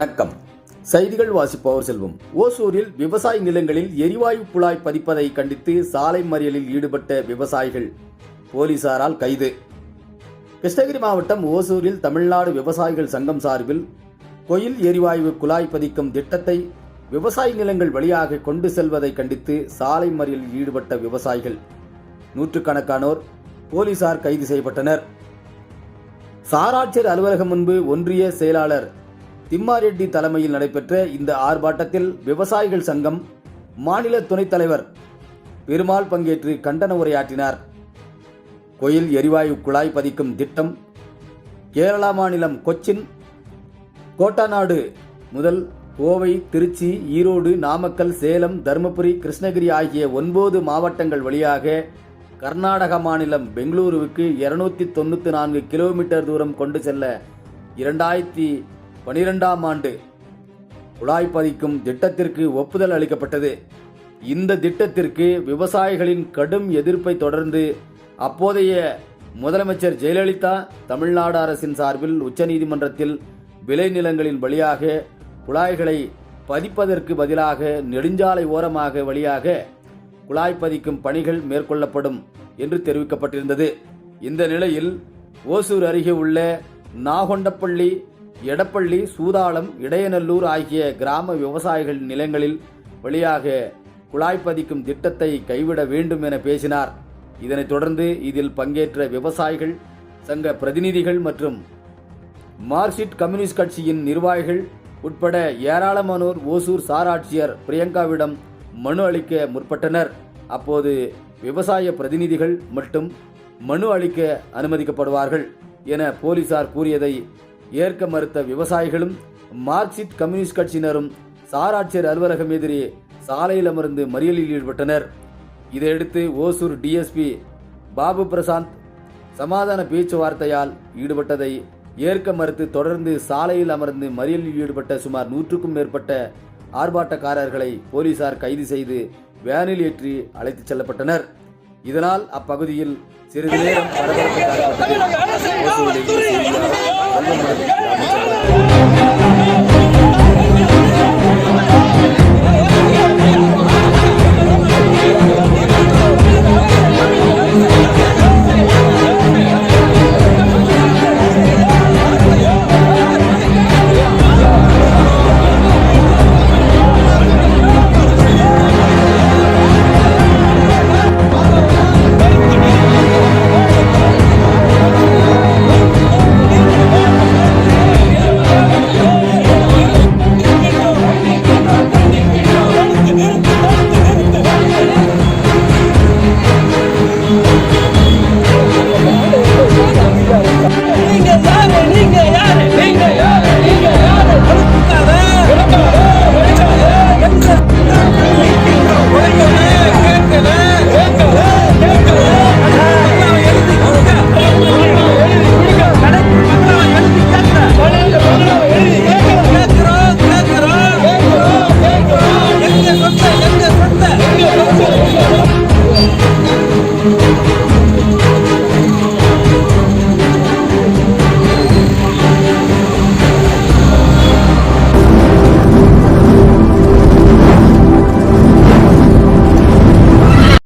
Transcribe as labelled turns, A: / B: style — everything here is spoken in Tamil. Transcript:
A: வணக்கம். செய்திகள் வாசிப்பவர் செல்வம். ஓசூரில் விவசாய நிலங்களில் எரிவாயு குழாய் பதிப்பதை கண்டித்து சாலை மறியலில் ஈடுபட்ட விவசாயிகள் போலீசாரால் கைது. கிருஷ்ணகிரி மாவட்டம் ஓசூரில் தமிழ்நாடு விவசாயிகள் சங்கம் சார்பில் கொயில் எரிவாயு குழாய் பதிக்கும் திட்டத்தை விவசாய நிலங்கள் வழியாக கொண்டு செல்வதை கண்டித்து சாலை மறியலில் ஈடுபட்ட விவசாயிகள். நூற்றுக்கணக்கானோர் போலீசார் கைது செய்யப்பட்டனர். சாராட்சியர் அலுவலகம் முன்பு ஒன்றிய செயலாளர் திம்மாரெட்டி தலைமையில் நடைபெற்ற இந்த ஆர்ப்பாட்டத்தில் விவசாயிகள் சங்கம் மாநில துணைத் தலைவர் பெருமாள் பங்கேற்று கண்டன உரையாற்றினார். கோயில் எரிவாயு குழாய் பதிக்கும் திட்டம் கேரளா மாநிலம் கொச்சின் கோட்டாநாடு முதல் கோவை திருச்சி ஈரோடு நாமக்கல் சேலம் தருமபுரி கிருஷ்ணகிரி ஆகிய ஒன்பது மாவட்டங்கள் வழியாக கர்நாடக மாநிலம் பெங்களூருவுக்கு இருநூத்தி தொண்ணூற்றி நான்கு கிலோமீட்டர் தூரம் கொண்டு செல்ல இரண்டாயிரத்தி பனிரெண்டாம் ஆண்டு குழாய் பதிக்கும் திட்டத்திற்கு ஒப்புதல் அளிக்கப்பட்டது. இந்த திட்டத்திற்கு விவசாயிகளின் கடும் எதிர்ப்பை தொடர்ந்து அப்போதைய முதலமைச்சர் ஜெயலலிதா தமிழ்நாடு அரசின் சார்பில் உச்சநீதிமன்றத்தில் விளைநிலங்களின் வழியாக குழாய்களை பதிப்பதற்கு பதிலாக நெடுஞ்சாலை ஓரமாக வழியாக குழாய் பதிக்கும் பணிகள் மேற்கொள்ளப்படும் என்று தெரிவிக்கப்பட்டிருந்தது. இந்த நிலையில் ஓசூர் அருகே உள்ள நாகொண்டப்பள்ளி எடப்பள்ளி சூதாளம் இடையநல்லூர் ஆகிய கிராம விவசாயிகள் நிலங்களில் வழியாக குழாய் பதிக்கும் திட்டத்தை கைவிட வேண்டும் என பேசினார். இதனைத் தொடர்ந்து இதில் பங்கேற்ற விவசாயிகள் சங்க பிரதிநிதிகள் மற்றும் மார்க்சிஸ்ட் கம்யூனிஸ்ட் கட்சியின் நிர்வாகிகள் உட்பட ஏராளமானோர் ஓசூர் சாராட்சியர் பிரியங்காவிடம் மனு அளிக்க முற்பட்டனர். அப்போது விவசாய பிரதிநிதிகள் மட்டும் மனு அளிக்க அனுமதிக்கப்படுவார்கள் என போலீசார் கூறியதை ஏற்க மறுத்த விவசாயிகளும் மார்க்சிஸ்ட் கம்யூனிஸ்ட் கட்சியினரும் சாராட்சியர் அலுவலகம் எதிரே சாலையில் அமர்ந்து மறியலில் ஈடுபட்டனர். இதையடுத்து ஓசூர் டிஎஸ்பி பாபு பிரசாந்த் சமாதான பேச்சுவார்த்தையால் ஈடுபட்டதை ஏற்க மறுத்து தொடர்ந்து சாலையில் அமர்ந்து மறியலில் ஈடுபட்ட சுமார் நூற்றுக்கும் மேற்பட்ட ஆர்ப்பாட்டக்காரர்களை போலீசார் கைது செய்து வேனில் ஏற்றி அழைத்துச் செல்லப்பட்டனர் இதனால் அப்பகுதியில் சிறிது நேரம் பரபரப்பு